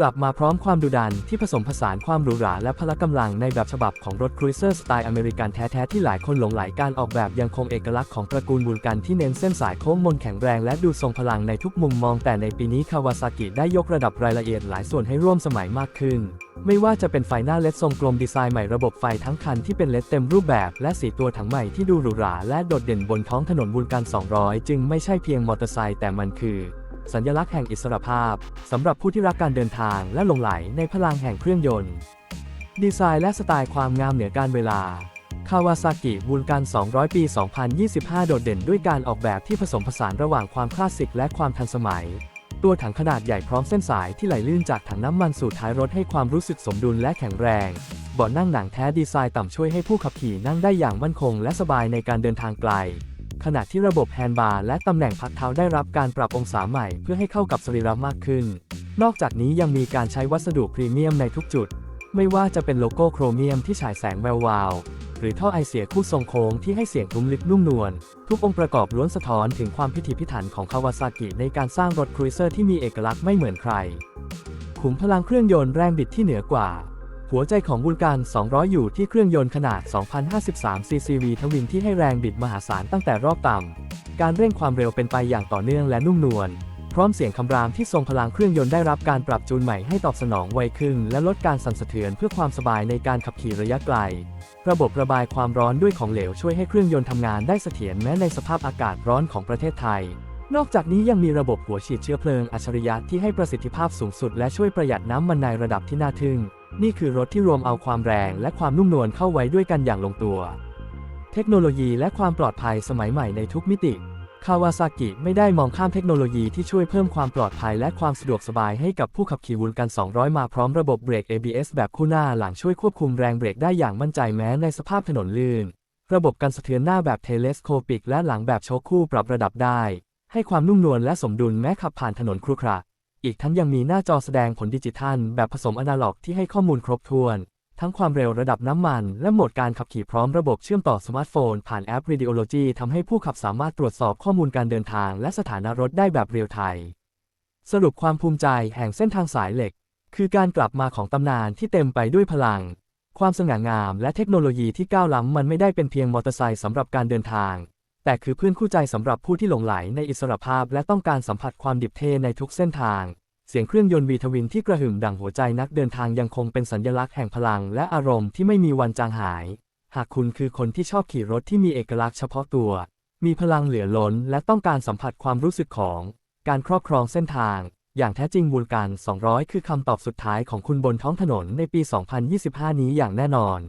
กลับมาพร้อมความดุดันที่ผสมผสานความหรูหราและพละกำลังในแบบฉบับของรถครูเซอร์สไตล์อเมริกันแท้ ๆ ที่หลายคนหลงไหลการออกแบบยังคงเอกลักษณ์ของตระกูลบูลกันที่เน้นเส้นสายโค้งมนแข็งแรงและดูทรงพลังในทุกมุมมองแต่ในปีนี้คาวาซากิได้ยกระดับรายละเอียดหลายส่วนให้ร่วมสมัยมากขึ้น ไม่ว่าจะเป็นไฟหน้าเลดทรงกลมดีไซน์ใหม่ระบบไฟทั้งคันที่เป็นเลดเต็มรูปแบบ และสีตัวถังใหม่ที่ดูหรูหราและโดดเด่นบนท้องถนนบูลกัน200 จึงไม่ใช่เพียงมอเตอร์ไซค์แต่มันคือ สัญลักษณ์แห่งอิสรภาพสำหรับผู้ที่รักการเดินทางและหลงไหลในพลังแห่งเครื่องยนต์ ดีไซน์และสไตล์ความงามเหนือการเวลาคาวาซากิบูลกัน200 ปี 2025 โดดเด่นด้วยการออกแบบที่ผสมผสานระหว่างความคลาสสิกและความทันสมัย ตัวถังขนาดใหญ่พร้อมเส้นสายที่ไหลลื่นจากถังน้ำมันสู่ท้ายรถให้ความรู้สึกสมดุลและแข็งแรงเบาะนั่งหนังแท้ดีไซน์ต่ำช่วยให้ผู้ขับขี่นั่งได้อย่างมั่นคงและสบายในการเดินทางไกล ขณะที่ระบบแฮนด์บาร์และตำแหน่งพักเท้าได้รับการปรับองศาใหม่เพื่อให้เข้ากับสรีระมากขึ้น นอกจากนี้ยังมีการใช้วัสดุพรีเมียมในทุกจุด ไม่ว่าจะเป็นโลโก้โครเมียมที่ฉายแสงแวววาว หรือท่อไอเสียคู่ทรงโค้งที่ให้เสียงทุ้มลึกนุ่มนวล ทุกองค์ประกอบล้วนสะท้อนถึงความพิถีพิถันของคาวาซากิในการสร้างรถครูเซอร์ที่มีเอกลักษณ์ไม่เหมือนใคร ขุมพลังเครื่องยนต์แรงบิดที่เหนือกว่า หัวใจของบูลการ 200 อยู่ที่เครื่องยนต์ขนาด 2,053 ccv ทวินที่ให้แรงบิดมหาศาลตั้งแต่รอบต่ำ การเร่งความเร็วเป็นไปอย่างต่อเนื่องและนุ่มนวล พร้อมเสียงคำรามที่ทรงพลังเครื่องยนต์ได้รับการปรับจูนใหม่ให้ตอบสนองไวขึ้นและลดการสั่นสะเทือนเพื่อความสบายในการขับขี่ระยะไกล ระบบระบายความร้อนด้วยของเหลวช่วยให้เครื่องยนต์ทำงานได้เสถียรแม้ในสภาพอากาศร้อนของประเทศไทยนอกจากนี้ยังมีระบบหัวฉีดเชื้อเพลิงอัจฉริยะที่ให้ประสิทธิภาพสูงสุดและช่วยประหยัดน้ำมันในระดับที่น่าทึ่ง นี่คือรถที่รวมเอาความแรงและความนุ่มนวลเข้าไว้ด้วยกันอย่างลงตัว เทคโนโลยีและความปลอดภัยสมัยใหม่ในทุกมิติ คาวาซากิไม่ได้มองข้ามเทคโนโลยีที่ช่วยเพิ่มความปลอดภัยและความสะดวกสบายให้กับผู้ขับขี่วุนกัน 200 มาพร้อมระบบเบรก ABS แบบคู่หน้าหลังช่วยควบคุมแรงเบรกได้อย่างมั่นใจแม้ในสภาพถนนลื่น ระบบกันสะเทือนหน้าแบบเทเลสโคปิก และหลังแบบโชคคู่ปรับระดับได้ ให้ความนุ่มนวลและสมดุลแม้ขับผ่านถนนครุขระ อีกทั้งยังมีหน้าจอแสดงผลดิจิทัล แบบผสมอนาล็อกที่ให้ข้อมูลครบถ้วน ทั้งความเร็วระดับน้ำมัน และโหมดการขับขี่พร้อมระบบเชื่อมต่อสมาร์ทโฟน ผ่านแอป Radiology ทำให้ผู้ขับสามารถตรวจสอบข้อมูลการเดินทาง และสถานะรถได้แบบเรียลไทม์สรุปความภูมิใจแห่งเส้นทางสายเหล็ก คือการกลับมาของตำนานที่เต็มไปด้วยพลัง ความสง่างาม และเทคโนโลยีที่ก้าวล้ำมันไม่ได้เป็นเพียงมอเตอร์ไซค์สำหรับการเดินทาง แต่คือเพื่อนคู่ใจสำหรับผู้ที่หลงไหลในอิสรภาพและต้องการสัมผัสความดิบเทในทุกเส้นทาง เสียงเครื่องยนต์วีทวินที่กระหึ่มดังหัวใจนักเดินทางยังคงเป็นสัญลักษณ์แห่งพลังและอารมณ์ที่ไม่มีวันจางหาย หากคุณคือคนที่ชอบขี่รถที่มีเอกลักษณ์เฉพาะตัว มีพลังเหลือล้นและต้องการสัมผัสความรู้สึกของ การครอบครองเส้นทาง อย่างแท้จริงบูลการ 200 คือคำตอบสุดท้ายของคุณบนท้องถนนในปี 2025 นี้อย่างแน่นอน